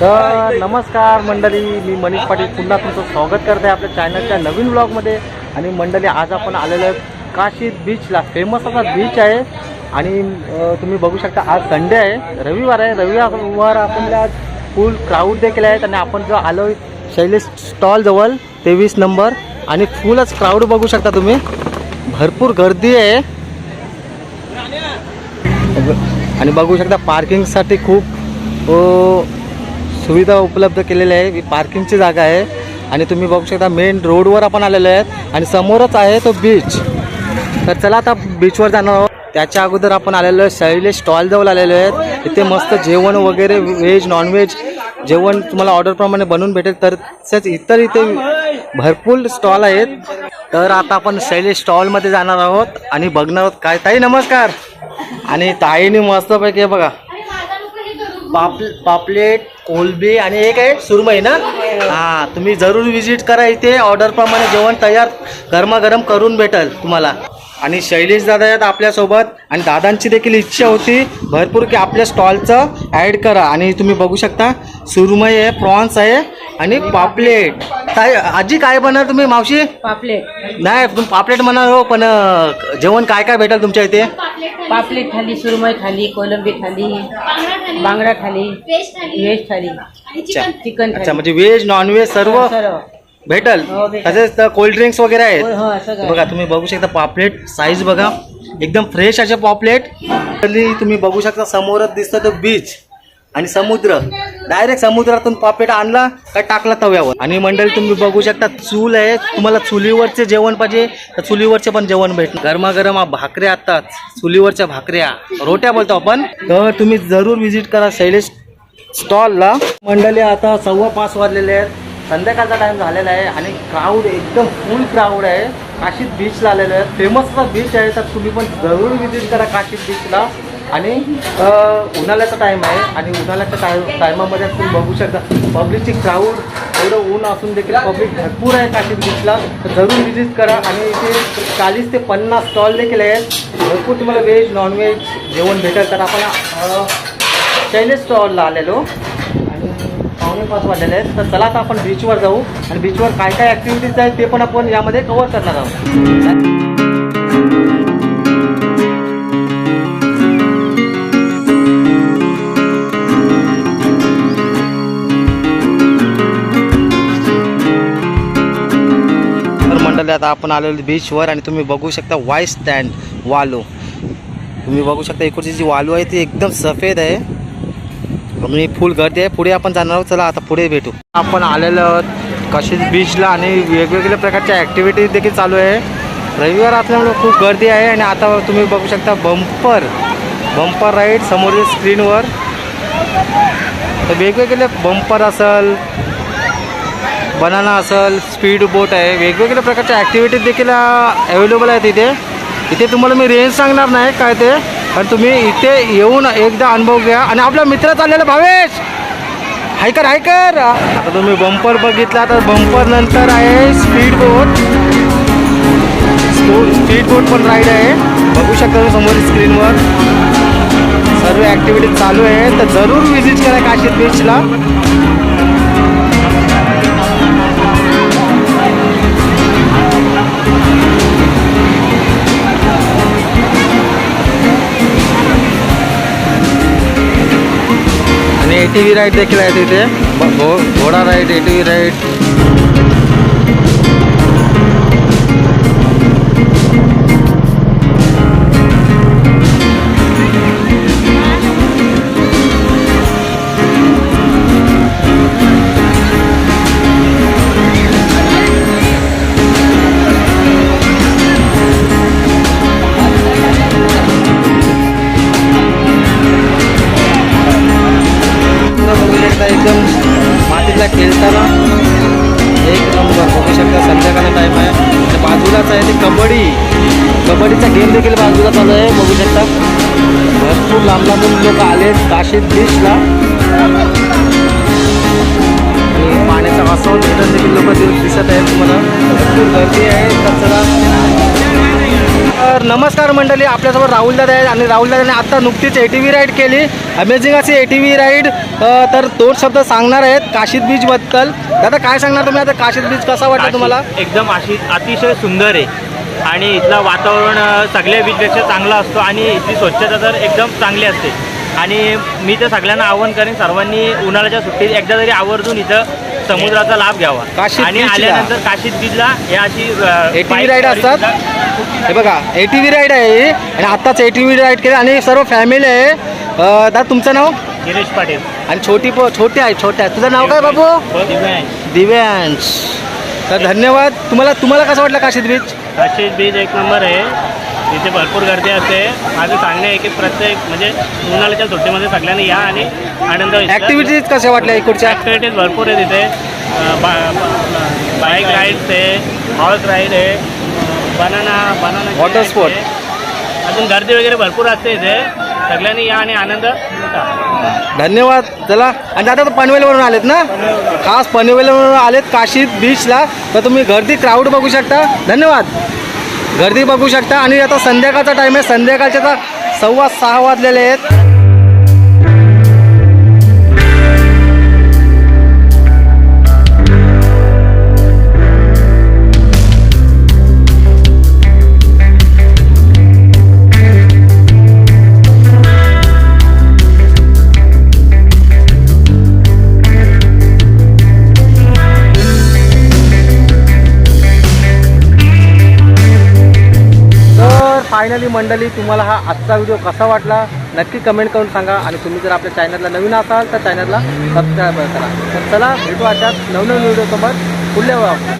तर नमस्कार मंडळी मी मनीष पाटील. पुन्हा तुमचं स्वागत करते आपल्या चॅनलच्या नवीन ब्लॉगमध्ये आणि मंडळी आज आपण आलेलो आहे काशी बीचला फेमस असा बीच आहे. आणि तुम्ही बघू शकता आज संडे आहे. रविवार आहे. रविवार आपण आज फुल क्राऊड देखील आहेत. आणि आपण जो आलो शैलेश स्टॉलजवळ तेवीस नंबर. आणि फुलच क्राऊड बघू शकता तुम्ही. भरपूर गर्दी आहे. आणि बघू शकता पार्किंगसाठी खूप सुविधा उपलब्ध केलेल्या आहे. ही पार्किंगची जागा आहे. आणि तुम्ही बघू शकता मेन रोडवर आपण आलेलो आहेत. आणि समोरच आहे तो बीच तर चला आता बीचवर जाणार आहोत. त्याच्या अगोदर आपण आलेलो आहे शैलेश स्टॉलजवळ आलेलो आहेत इथे मस्त जेवण वगैरे व्हेज नॉनव्हेज जेवण तुम्हाला ऑर्डरप्रमाणे बनवून भेटेल. तर तसेच इतर इथे भरपूर स्टॉल आहेत. तर आता आपण शैलेश स्टॉलमध्ये जाणार आहोत. आणि बघणार आहोत. काय ताई नमस्कार. आणि ताईने मस्तपैकी बघा पाप पापलेट कोलबी आणि एक आहे सुरमई ना? हा तुम्ही जरूर विजिट करा इथे. ऑर्डर प्रमाणे जेवण तयार गरमागरम करून भेटेल तुम्हाला. आणि शैलेश दादा आहेत आपल्यासोबत. आणि दादांची देखील इच्छा होती. भरपूर की आपल्या स्टॉलचं ॲड करा. आणि तुम्ही बघू शकता सुरमई आहे प्रॉन्स आहे आणि पापलेट. काय आजी काय बनणार तुम्ही मावशी? पापलेट. नाही तुम्ही पापलेट म्हणा हो पण अं, जेवण काय काय भेटेल तुमच्या इथे? पापलेट थाली सुरमई थाली कोलंबी थाली बांगडा थाली व्हेज थाली. अच्छा. चिकन अच्छा थाली. म्हणजे व्हेज नॉनव्हेज सर्व सर्व. भेटल? हो, भेटेल. तसेच कोल्ड ड्रिंक्स वगैरे आहेत. हो, हो, सगळं. बघा तुम्ही बघू शकता पापलेट साईज बघा. एकदम फ्रेश असे पापलेट. तुम्ही बघू शकता समोरच दिसतं तो बीच आणि समुद्र. डायरेक्ट समुद्रातून पापेट आणला का टाकला तव्यावर. आणि मंडळी तुम्ही बघू शकता चूल आहे. तुम्हाला चुलीवरचे जेवण पाहिजे तर चुलीवरचे पण जेवण भेटणार. गरमागरम भाकऱ्या आता चुलीवरच्या भाकऱ्या. रोट्या बोलतो आपण. तर तुम्ही जरूर व्हिजिट करा शैलेश स्टॉलला मंडळी आता सव्वा पाच वाजलेले आहेत. संध्याकाळचा टाइम झालेला आहे आणि क्राऊड एकदम फुल क्राऊड आहे. काशीत बीचला आलेलं आहे फेमस बीच आहे तर तुम्ही पण जरूर विजिट करा काशीत बीचला आणि उन्हाळ्याचा टाईम आहे आणि उन्हाळ्याच्या टाय टायमामध्ये तुम्ही बघू शकता पब्लिकची क्राऊड एवढं ऊन असून देखील पब्लिक भरपूर आहे काशीत बीचला तर जरूर विजिट करा आणि इथे चाळीस ते पन्नास स्टॉल देखील आहेत. भरपूर तुम्हाला व्हेज नॉनव्हेज जेवण भेटेल. तर आपण चायनीज स्टॉलला आलेलो. आणि पावणे पाच वाजलेले आहेत. तर चला आता आपण बीचवर जाऊ. आणि बीचवर काय काय ॲक्टिव्हिटीज आहेत ते पण आपण यामध्ये कव्हर करणार आहोत. तर आता आपण आलेलो बीचवर आणि तुम्ही बघू शकता वाय स्टँड वालू. तुम्ही बघू शकता इकडची जी वालू आहे ती एकदम सफेद आहे. आणि फुल गर्दी आहे. पुढे आपण जाणार आहोत. चला आता पुढे भेटू. आपण आलेलो आहोत बीचला आणि वेगवेगळ्या प्रकारच्या ॲक्टिव्हिटीज देखील चालू आहे. रविवार असल्यामुळे खूप गर्दी आहे आणि आता तुम्ही बघू शकता बंपर बंपर राईड समोरील स्क्रीनवर तर वेगवेगळे बंपर असेल बनाना असेल स्पीड बोट आहे वेगवेगळ्या प्रकारच्या ॲक्टिव्हिटीज देखील अवेलेबल आहेत इथे. इथे तुम्हाला मी रेंज सांगणार नाही काय ते पण तुम्ही इथे येऊन एकदा अनुभव घ्या. आणि आपला मित्र चाललेला भावेश! Hiker hiker! आता तुम्ही बंपर बघितला तर बंपर नंतर आहे स्पीड बोट स्पीड बोट पण राईड आहे. बघू शकता तुम्ही समोर स्क्रीनवर सर्व ॲक्टिव्हिटीज चालू आहे तर जरूर विजिट करा काशी बीचला टी व्ही राईड देखील आहेत इथे. घोडा ride A T V ride देखील बाजूला चालू आहे बघू शकता. भरपूर लांब लांबून लोक आले काशीद बीचला पाण्याचा वासावर देखील लोक दिसत आहेत तुम्हाला. भरपूर गर्दी आहे तर नमस्कार मंडळी आपल्यासोबत राहुल दादा आहेत. आणि राहुल दादाने आता नुकतीच ए टी व्ही राईड केली. अमेझिंग अशी ए टी व्ही राईड तर दोन शब्द सांगणार आहेत काशीद बीचबद्दल दादा काय सांगणार तुम्ही? आता काशीद बीच कसा वाटला काशी तुम्हाला? एकदम अशी अतिशय सुंदर आहे. आणि इथलं वातावरण सगळ्या बीचपेक्षा चांगला असतो आणि इथली स्वच्छता तर एकदम चांगली असते. आणि मी तर सगळ्यांना आवाहन करेन सर्वांनी उन्हाळ्याच्या सुट्टीत एकदा तरी आवर्जून इथं समुद्राचा लाभ घ्यावा. आणि. आल्यानंतर काशीद बीचला हे अशी ride गाडी असतात? हे बघा ए टी व्ही राईड आहे. आणि आत्ताच ए टी व्ही राईड केली आणि सर्व फॅमिली आहे. दादा तुमचं नाव? गिरीश पाटील. आणि छोटी प छोटी आहे छोट्या आहे तुझं नाव काय बाबू? दिव्यांश. दिव्यांश. तर धन्यवाद. तुम्हाला तुम्हाला कसं वाटलं काशीद बीच काशीद बीच एक नंबर आहे इथे भरपूर गर्दी असते माझं सांगणं आहे की प्रत्येक म्हणजे उन्हाळ्याच्या सुट्टीमध्ये सगळ्यांनी या आणि आनंद. ॲक्टिव्हिटीज कशा वाटल्या इकडच्या ॲक्टिव्हिटीज भरपूर आहे तिथे बा- बाईक राईड्स आहे हॉर्स राईड आहे बनाना बनाना Water sport. अजून गर्दी वगैरे भरपूर असते इथे सगळ्यांनी या आणि आनंद लुटा. धन्यवाद. चला. आणि दादा तर पनवेलवरून आलेत ना? खास पनवेलवरून आलेत काशी बीचला तर तुम्ही गर्दी क्राऊड बघू शकता. धन्यवाद. गर्दी बघू शकता. आणि आता संध्याकाळचा टाईम आहे. संध्याकाळचे आता सव्वा सहा वाजलेले आहेत. फायनली मंडळी तुम्हाला हा आजचा व्हिडिओ कसा वाटला? नक्की कमेंट करून सांगा. आणि तुम्ही जर आपल्या चॅनलला नवीन असाल तर चॅनलला सबस्क्राईब करा. तर चला भेटू अशाच नवनवीन व्हिडिओसोबत पुढल्या वेळा